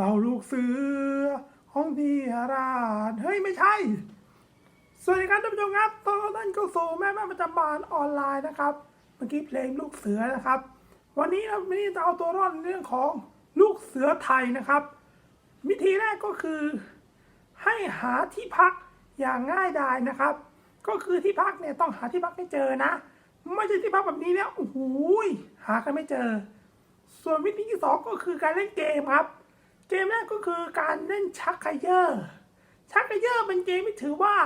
เราลูกเสือห้องที่ราชเฮ้ยไม่ใช่ สวัสดีครับท่านผู้ชมครับตอนนั้นก็สู่แม่แม่ประจำบานออนไลน์นะครับ เมื่อกี้เพลงลูกเสือนะครับ วันนี้เราไม่ได้จะเอาตัวรอดในเรื่องของลูกเสือไทยนะครับ วิธีแรกก็คือ ให้หาที่พักอย่างง่ายดายนะครับ ก็คือที่พักเนี่ยต้องหาที่พักให้เจอนะ ไม่ใช่ที่พักแบบนี้เนี่ยโอ้โหหากันไม่เจอ ส่วนวิธีที่สองก็คือการเล่นเกมครับ เกมแรกก็คือการเล่นชักไคเยอร์ชักไคเยอร์เป็นเกมที่ถือว่า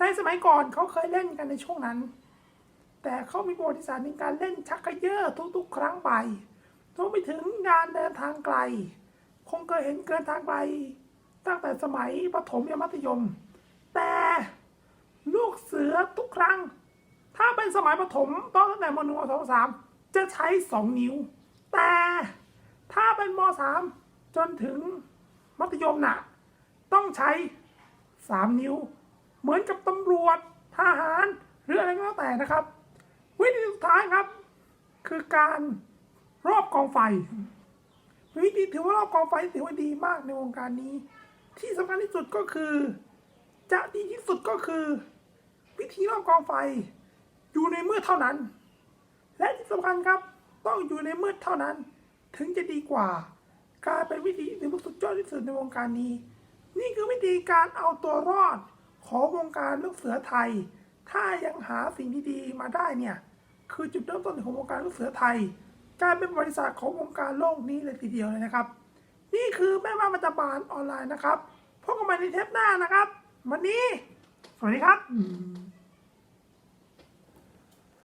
ในสมัยก่อนเขาเคยเล่นกันในช่วงนั้น แต่เขามีประวัติศาสตร์ในการเล่นชักไคเยอร์ทุกๆ ครั้งไปรวมไปถึงงานเดินทางไกล คงเคยเห็นเกินทางไกล ตั้งแต่สมัยประถมยันมัธยม แต่ลูกเสือทุกครั้ง ถ้าเป็นสมัยประถมต้องตั้งแต่มหนึ่งมสองมสามจะใช้สองนิ้ว แต่ถ้าเป็นมสาม จนถึงมัธยมน่ะ ต้องใช้สามนิ้ว เหมือนกับตำรวจทหาร หรืออะไรก็แล้วแต่นะครับ วิธีสุดท้ายครับ คือการรอบกองไฟวิธีถือว่ารอบกองไฟถือว่าดีมากในวงการนี้ ที่สำคัญที่สุดก็คือ จะดีที่สุดก็คือ วิธีรอบกองไฟ อยู่ในมืดเท่านั้น และที่สำคัญครับต้องอยู่ในมืดเท่านั้น ถึงจะดีกว่า การเป็นวิธีที่ถือว่าสุดยอดที่สุดในวงการนี้ นี่คือวิธีการเอาตัวรอดของวงการลูกเสือไทย ถ้ายังหาสิ่งดีๆมาได้เนี่ย คือจุดเริ่มต้นของวงการลูกเสือไทยการเป็นบริษัทของวงการโลกนี้เลยทีเดียวเลยนะครับ นี่คือแม่บ้านประจบานออนไลน์นะครับพบกันใหม่ในเทปหน้านะครับ วันนี้ สวัสดีครับ